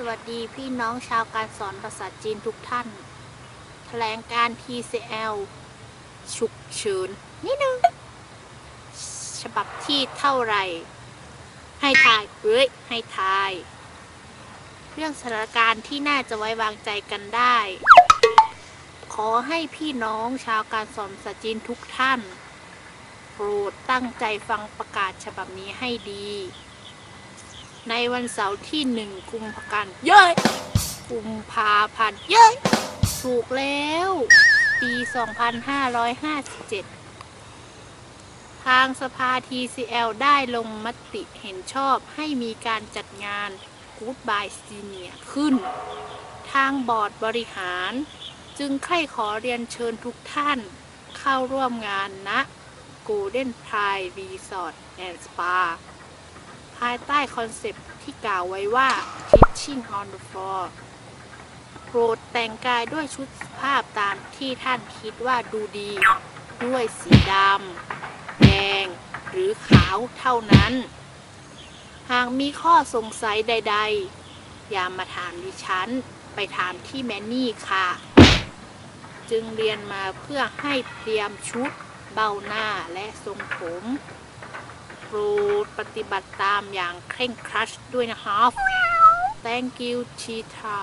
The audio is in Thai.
สวัสดีพี่น้องชาวการสอนภาษาจีนทุกท่าน แถลงการ TCL ฉุกเฉินนิดนึง ฉบับที่เท่าไหร่ให้ทาย เอ้ย ให้ทาย เรื่องสถานการณ์ที่น่าจะไว้วางใจกันได้ ขอให้พี่น้องชาวการสอนภาษาจีนทุกท่าน โปรดตั้งใจฟังประกาศฉบับนี้ให้ดี ในวันเสาร์ที่หนึ่งกุมภาพันธ์เย้ยกุมภาพันธ์เย้ยถูกแล้ว ปี 2557 ทางสภา TCL ได้ลงมติเห็นชอบให้มีการจัดงาน Goodbye Senior ขึ้น ทางบอร์ดบริหาร จึงใคร่ขอเรียนเชิญทุกท่านเข้าร่วมงานณ Golden Pride Resort and Spa ภายใต้คอนเซปต์ที่กล่าวไว้ว่า Teaching on the floor โปรดแต่งกายด้วยชุดสุภาพตามที่ท่านคิดว่าดูดี ด้วยสีดำ แดง หรือขาวเท่านั้น หากมีข้อสงสัยใด ๆ อย่ามาถามดิฉัน ไปถามที่แมนนี่ค่ะ จึงเรียนมาเพื่อให้เตรียมชุด เบ้าหน้าและทรงผม โปรดปฏิบัติตามอย่างเคร่งครัดด้วยนะครับ Thank you ชีทา